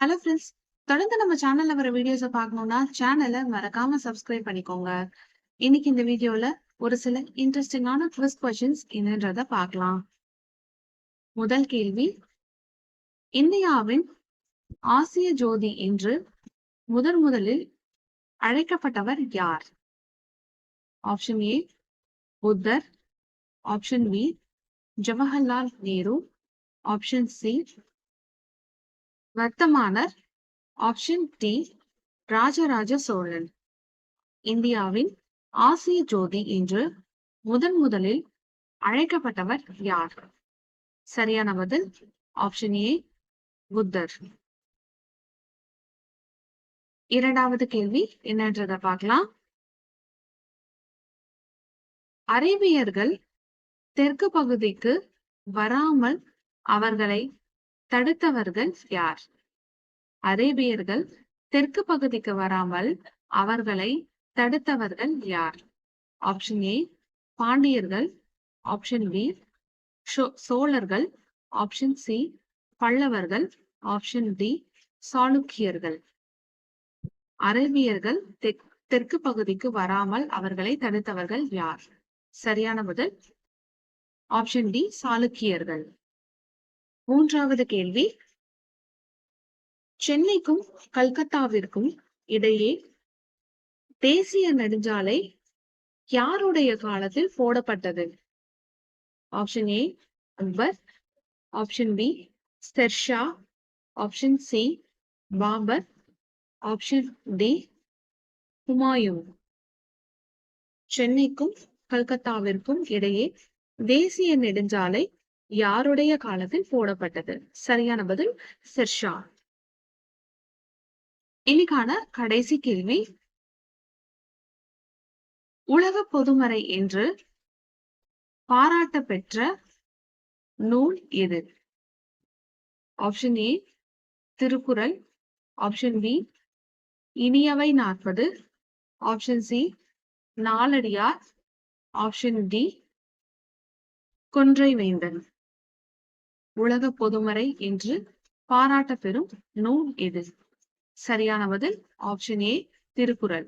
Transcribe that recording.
Hello friends தொடர்ந்து நம்ம சேனல்ல வர வீடியோஸை பார்க்கணும்னா சேனலை மறக்காம சப்ஸ்கிரைப் பண்ணிக்கோங்க. இன்னைக்கு இந்த வீடியோல ஒரு சில இன்ட்ரெஸ்டிங்கான குவிஸ் கொஸ்டின்ஸ் என்னன்றத பார்க்கலாம். முதல் கேள்வி இந்தியாவின் ஆசிய ஜோதி என்று முதன் முதலில் அழைக்கப்பட்டவர் யார்? Option A Buddha. Option B Jawaharlal Nehru. Option C Vardhamana option D Rajaraja Cholan. இந்தியாவின் ஆசிய ஜோதி என்று முதன் முதலில் அழைக்கப்பட்டவர் யார்? சரியான பதில் ஆப்ஷன் ஏ புத்தர். இரண்டாவது கேள்வி என்னன்றத பார்க்கலாம். அரேபியர்கள் தெற்கு பகுதிக்கு வராமல் அவர்களை தடுத்தவர்கள் யார்? அரேபியர்கள் தெற்கு பகுதிக்கு வராமல் அவர்களை தடுத்தவர்கள் யார்? ஆப்ஷன் ஏ பாண்டியர்கள். ஆப்ஷன் பி சோழர்கள். ஆப்ஷன் சி பல்லவர்கள். ஆப்ஷன் டி சாளுக்கியர்கள். அரேபியர்கள் தெற்கு பகுதிக்கு வராமல் அவர்களை தடுத்தவர்கள் யார்? சரியான பதில். ஆப்ஷன் டி சாளுக்கியர்கள். மூன்றாவது கேள்வி. சென்னைக்கும் கல்கத்தாவிற்கும் இடையே தேசிய நெடுஞ்சாலை யாருடைய காலத்தில் போடப்பட்டது? Option A Akbar. Option B Shershah option C Babur. Option D Humayun. சென்னைக்கும் கல்கத்தாவிற்கும் இடையே தேசிய நெடுஞ்சாலை யாருடைய காலத்தில் போடப்பட்டது? சரியான பதில் செர்ஷா இன்னைக்கான கடைசி கேள்வி. உலக பொதுமறை என்று பாராட்ட பெற்ற நூல் எது? Option A Thirukkural. Option B Iniyavai Narpathu. Option C Naladiyar. Option D Konrai Vendhan. உலக பொதுமறை என்று பாராட்ட பெறும் நூல் எது சரியான பதில் ஆப்ஷன் ஏ திருக்குறள்.